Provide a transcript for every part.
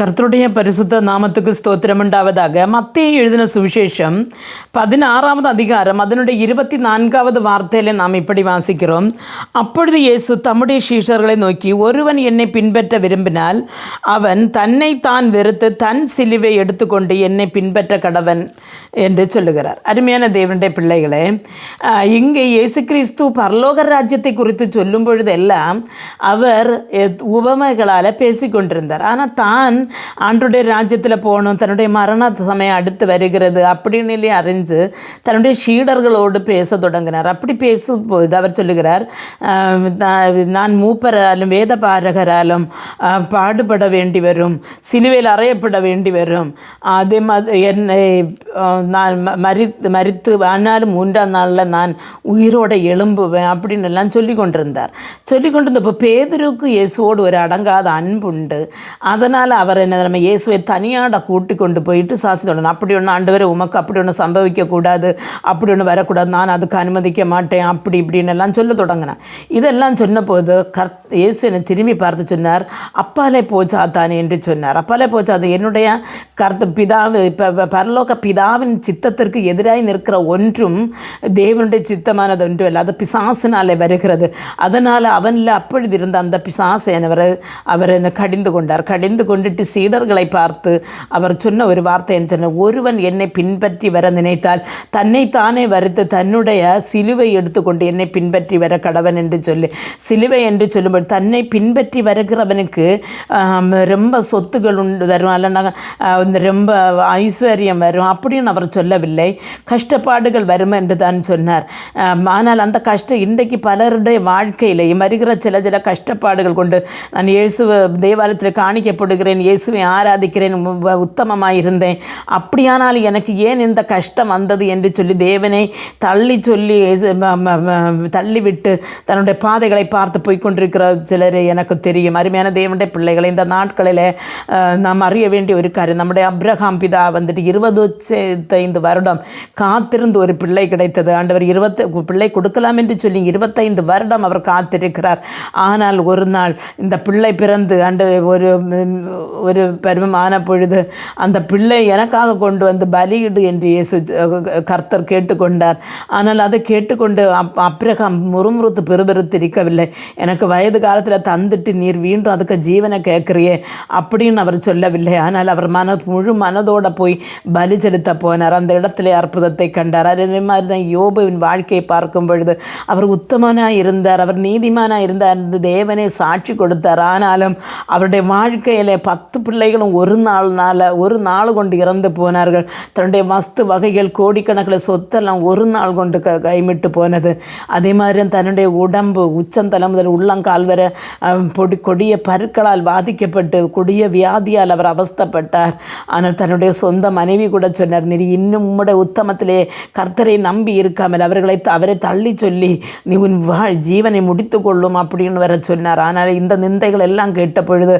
கர்த்தருடைய பரிசுத்த நாமத்துக்கு ஸ்தோத்திரம் உண்டாவதாக. மத்திய எழுதின சுவிசேஷம் பதினாறாவது அதிகாரம் அதனுடைய இருபத்தி நான்காவது வார்த்தையில நாம் இப்படி வாசிக்கிறோம். அப்பொழுது இயேசு தம்முடைய சீஷர்களை நோக்கி ஒருவன் என்னை பின்பற்ற விரும்பினால் அவன் தன்னை தான் வெறுத்து தன் சிலுவை எடுத்துக்கொண்டு என்னை பின்பற்ற கடவன் என்று சொல்லுகிறார். அருமையான தேவனுடைய பிள்ளைகளே இங்கே இயேசு கிறிஸ்து பரலோக ராஜ்யத்தை குறித்து சொல்லும் பொழுதெல்லாம் அவர் உபமைகளால் பேசிக்கொண்டிருந்தார். ஆனால் தான் ஆண்டுடைய ராஜ்யத்தில் போகணும் தன்னுடைய மரண சமயம் அடுத்து வருகிறது அப்படின்னு சொல்லி அறிஞ்சு தன்னுடைய சீடர்களோடு பேச தொடங்கினார். அப்படி பேசும்போது அவர் சொல்லுகிறார் நான் மூப்பராலும் வேத பாரகராலும் பாடுபட வேண்டி வரும் சிலுவையில் அறையப்பட வேண்டி வரும். அதே மாதிரி என்னை நான் மறி மறித்து ஆனாலும் மூன்றாம் நாளில் நான் உயிரோடு எழும்புவேன் அப்படின்னு எல்லாம் சொல்லி கொண்டிருந்தார். சொல்லி கொண்டிருந்தப்போ பேதருக்கு இயேசுவோடு ஒரு அடங்காத அன்புண்டு. அதனால் அவர் என்ன நம்ம இயேசுவை தனியாட கூட்டி கொண்டு போயிட்டு சாசி தொடணும் அப்படி ஒன்று ஆண்டவரை உமக்கு அப்படி ஒன்று சம்பவிக்கக்கூடாது அப்படி ஒன்று வரக்கூடாது நான் அதுக்கு அனுமதிக்க மாட்டேன் அப்படி இப்படின்னு எல்லாம் சொல்ல தொடங்கினேன். இதெல்லாம் சொன்னபோது கர்த்த இயேசு என்னை திரும்பி பார்த்து சொன்னார் அப்பாலே போச்சாத்தானே என்று சொன்னார். அப்பாலே போச்சாது என்னுடைய கர்த்த பிதாவு இப்போ பரலோக பிதாவின் சித்தத்திற்கு எதிராக நிற்கிற ஒன்றும் தேவனுடைய சித்தமானது ஒன்றும் இல்லை. அது பிசாசினாலே வருகிறது. அதனால் அவனில் அப்பொழுது இருந்த அந்த பிசாசை அவர் அவர் என்னை கடிந்து கொண்டார். கடிந்து கொண்டுட்டு சீடர்களை பார்த்து அவர் சொன்ன ஒரு வார்த்தை என்ன சொன்னார் ஒருவன் என்னை பின்பற்றி வர நினைத்தால் தன்னை தானே வருத்து தன்னுடைய சிலுவை எடுத்துக்கொண்டு என்னை பின்பற்றி வர கடவன் என்று சொல்லி. சிலுவை என்று சொல்லும்போது தன்னை பின்பற்றி வருகிறவனுக்கு ரொம்ப சொத்துகள் உண்டு வரும் அல்லனா ரொம்ப ஐஸ்வர்யம் வரும் அப்படின்னு அவர் சொல்லவில்லை. கஷ்டப்பாடுகள் வரும் என்று தான் சொன்னார். ஆனால் அந்த கஷ்டம் இன்றைக்கு பலருடைய வாழ்க்கையிலையும் வருகிற சில சில கஷ்டப்பாடுகள் கொண்டு நான் இயேசுவை தேவாலயத்தில் காணிக்கப்படுகிறேன் இயேசுவை ஆராதிக்கிறேன் உத்தமமாக இருந்தேன். அப்படியானால் எனக்கு ஏன் இந்த கஷ்டம் வந்தது என்று சொல்லி தேவனை தள்ளி சொல்லி தள்ளிவிட்டு தன்னுடைய பாதைகளை பார்த்து போய்க்கொண்டிருக்கிற சிலரை எனக்கு தெரியும். அருமையான தேவனுடைய பிள்ளைகளை இந்த நாட்களில் நாம் அறிய வேண்டிய ஒரு காரியம் நம்முடைய அப்ரஹாம் பிதா வந்துட்டு இருபது ஐந்து வருடம் காத்திருந்து ஒரு பிள்ளை கிடைத்தது. ஆண்டவர் இருபத்தி பிள்ளை கொடுக்கலாம் என்று சொல்லி இருபத்தைந்து வருடம் அவர் காத்திருக்கிறார். ஆனால் ஒரு நாள் இந்த பிள்ளை பிறந்து ஆண்டு ஒரு ஒரு பருவமான பொழுது அந்த பிள்ளை எனக்காக கொண்டு வந்து பலியிடு என்று இயேசு கர்த்தர் கேட்டுக்கொண்டார். ஆனால் அதை கேட்டுக்கொண்டு அப் அப்ரகாம் முறுமுறுத்து பெருபெருத்திருக்கவில்லை எனக்கு வயது காலத்தில் தந்துட்டு நீர் வீண்டும் அதுக்கு ஜீவனை கேட்குறியே அப்படின்னு அவர் சொல்லவில்லை. ஆனால் அவர் மன முழு மனதோடு போய் பலி செலுத்த போனார். அந்த இடத்துல அற்புதத்தை கண்டார். அதே மாதிரி தான் யோபுவின் வாழ்க்கையை பார்க்கும் பொழுது அவர் உத்தமனாக இருந்தார். அவர் நீதிமானாக இருந்தார். என்று தேவனே சாட்சி கொடுத்தார். ஆனாலும் அவருடைய வாழ்க்கையில் பத்து பிள்ளைகளும் ஒரு நாள் நாள ஒரு நாள் கொண்டு இறந்து போனார்கள். தன்னுடைய வஸ்து வகைகள் கோடிக்கணக்கில் சொத்தெல்லாம் ஒரு நாள் கொண்டு கைமிட்டு போனது. அதே மாதிரி தன்னுடைய உடம்பு உச்சந்தலை முதல் உள்ளங்கால் வரை பொடி கொடிய பருக்களால் பாதிக்கப்பட்டு கொடிய வியாதியால் அவர் அவஸ்தப்பட்டார். ஆனால் தன்னுடைய சொந்த மனைவி கூட சொன்னார் நீ இன்னும் உம்முடைய உத்தமத்திலே கர்த்தரை நம்பி இருக்காமல் அவர்களை அவரை தள்ளி சொல்லி நீ உன் வாழ் ஜீவனை முடித்து கொள்ளும் அப்படின்னு வர சொன்னார். ஆனால் இந்த நிந்தைகள் எல்லாம் கேட்ட பொழுது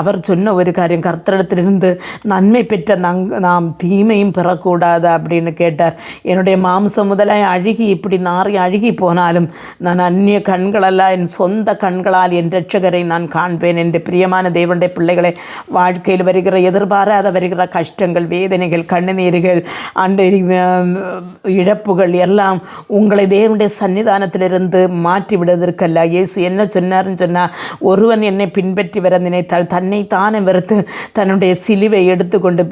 அவர் சொன்ன ஒரு காரியம் கர்த்தரிடத்திலிருந்து நன்மை பெற்ற நங் நாம் தீமையும் பெறக்கூடாது அப்படின்னு கேட்டார். என்னுடைய மாம்சம் முதலாய் அழுகி இப்படி நாறி அழுகி போனாலும் நான் அந்நிய கண்களல்ல என் சொந்த சொந்த கண்களால் என் ரட்சகரை நான் காண்பேன். என்று பிரியமான தேவனுடைய பிள்ளைகளை வாழ்க்கையில் வருகிற எதிர்பாராத வருகிற கஷ்டங்கள் வேதனைகள் கண்ணுநீர்கள் அந்த இழப்புகள் எல்லாம் உங்களை தேவனுடைய சன்னிதானத்திலிருந்து மாற்றிவிடுவதற்கல்ல. இயேசு என்ன சொன்னார்னு சொன்னால் ஒருவன் என்னை பின்பற்றி வர நினைத்தால் தன்னை தானே வெறுத்து தன்னுடைய சிலுவை எடுத்துக்கொண்டு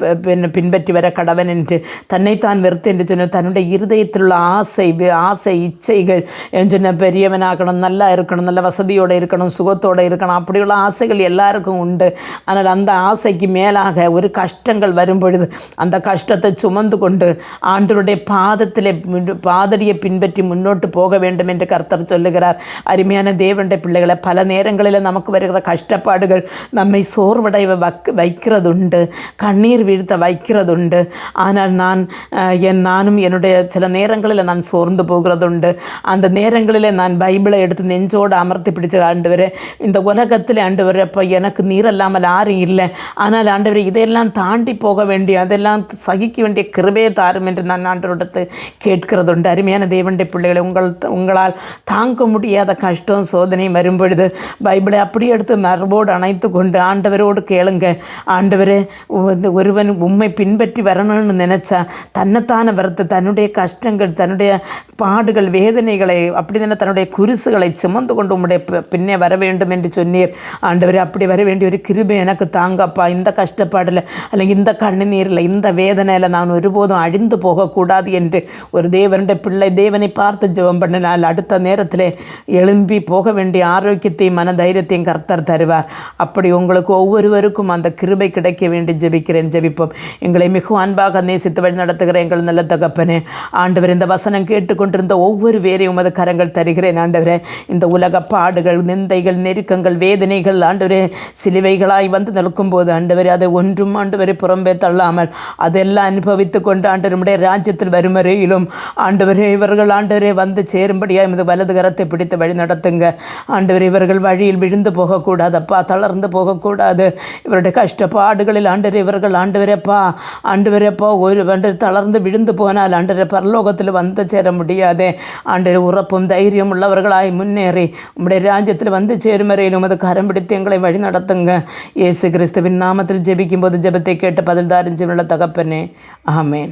பின்பற்றி வர கடவன் என்று தன்னைத்தான் வெறுத்து என்று சொன்னால் தன்னுடைய இருதயத்தில் உள்ள ஆசை ஆசை இச்சைகள் என்று சொன்ன பெரியவனாகணும் நல்லா இருக்கணும் நல்ல வசதியோடு இருக்கணும் சுகத்தோடு இருக்கணும் அப்படியுள்ள ஆசைகள் எல்லாருக்கும் உண்டு. ஆனால் அந்த ஆசைக்கு மேலாக ஒரு கஷ்டங்கள் வரும் பொழுது அந்த கஷ்டத்தை சுமந்து கொண்டு ஆண்டருடைய பாதத்தில் பாதடியை பின்பற்றி முன்னோட்டு போக வேண்டும் என்று கர்த்தர் சொல்லுகிறார். அருமையான தேவண்ட பிள்ளைகளை பல நேரங்களில் நமக்கு வருகிற கஷ்டப்பாடுகள் நம்மை சோர்வடைய வக் வைக்கிறதுண்டு கண்ணீர் வீழ்த்த வைக்கிறதுண்டு. ஆனால் நான் என் நானும் என்னுடைய சில நேரங்களில் நான் சோர்ந்து போகிறதுண்டு. அந்த நேரங்களில் நான் பைபிளை எடுத்து நெஞ்சோடு அமர்த்த தாகத்தை பிடிச்சது ஆண்டவர். இந்த உலகத்தில் ஆண்டவர் அப்போ எனக்கு நீர் இல்லாமல் யாரும் இல்லை. ஆனால் ஆண்டவர் இதையெல்லாம் தாண்டி போக வேண்டிய அதெல்லாம் சகிக்க வேண்டிய கிருபையை தாரும் என்று நான் ஆண்டவரிடத்தை கேட்கிறதுண்டு. அருமையான தேவனுடைய பிள்ளைகளை உங்கள் உங்களால் தாங்க முடியாத கஷ்டம் சோதனை வரும்பொழுது பைபிளை அப்படியே எடுத்து மரபோடு அணைத்து கொண்டு ஆண்டவரோடு கேளுங்க. ஆண்டவர் ஒருவன் உண்மை பின்பற்றி வரணும்னு நினச்சா தன்னைத்தான வறுத்து தன்னுடைய கஷ்டங்கள் தன்னுடைய பாடுகள் வேதனைகளை அப்படி தானே தன்னுடைய குருசுகளை சுமந்து கொண்டு உம்முடைய பின்னே வர வேண்டும் என்று சொன்னீர். ஆண்டவர் அப்படி வர வேண்டிய ஒரு கிருபை எனக்கு தாங்கப்பா. இந்த கஷ்டப்பாடில் அல்லது இந்த கண்ணீரில் இந்த வேதனையில் நான் ஒருபோதும் அழிந்து போகக்கூடாது என்று ஒரு தேவனுடைய பிள்ளை தேவனை பார்த்து ஜெபம் பண்ணினால் அடுத்த நேரத்தில் எழும்பி போக வேண்டிய ஆரோக்கியத்தையும் மனதைரியத்தையும் கர்த்தர் தருவார். அப்படி உங்களுக்கு ஒவ்வொருவருக்கும் அந்த கிருபை கிடைக்க வேண்டி ஜெபிக்கிறேன் ஜெபிப்போம். எங்களை மிகவும் அன்பாக நேசித்து வழி நடத்துகிற எங்கள் நல்ல தகப்பனே ஆண்டவர் இந்த வசனம் கேட்டுக்கொண்டிருந்த ஒவ்வொரு பேரையும் உமது கரங்கள் தருகிறேன் ஆண்டவரே. இந்த உலகப்பா பாடுகள் நிந்தைகள் நெருக்கங்கள் வேதனைகள் ஆண்டவரே சிலுவைகளாய் வந்து நிற்கும் போது ஆண்டவர் அதை ஒன்றும் ஆண்டவரை புறம்பே தள்ளாமல் அதெல்லாம் அனுபவித்து கொண்டு ஆண்டவருடைய ராஜ்யத்தில் வரும் வரையிலும் ஆண்டவரே இவர்கள் ஆண்டவரே வந்து சேரும்படியாக எமது வலது கரத்தை பிடித்து வழி நடத்துங்க. ஆண்டவர் இவர்கள் வழியில் விழுந்து போகக்கூடாது அப்பா தளர்ந்து போகக்கூடாது. இவருடைய கஷ்டப்பாடுகளில் ஆண்டவர் இவர்கள் ஆண்டவரப்பா ஆண்டவரப்பா ஒரு ஆண்டு தளர்ந்து விழுந்து போனால் ஆண்டவரை பரலோகத்தில் வந்து சேர முடியாது. ஆண்டவர் உறப்பும் தைரியம் உள்ளவர்களாய் முன்னேறி உம்முடைய ராஜ்யத்தில் வந்து சேரும் வரையில் உமது கரம் பிடித்து எங்களை வழி நடத்துங்க இயேசு கிறிஸ்துவின் நாமத்தில் ஜெபிக்கும் போது ஜெபத்தை கேட்டு பதில் தாரிஞ்சு உள்ள தகப்பனே ஆமேன்